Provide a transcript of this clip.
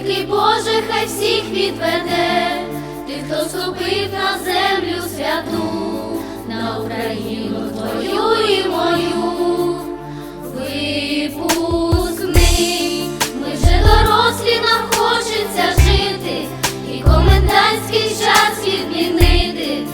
Великий Боже, хай всіх відведе, тих, хто ступив на землю святу, на Україну твою і мою. Випускний, ми вже дорослі, нам хочеться жити, і комендантський час відмінити.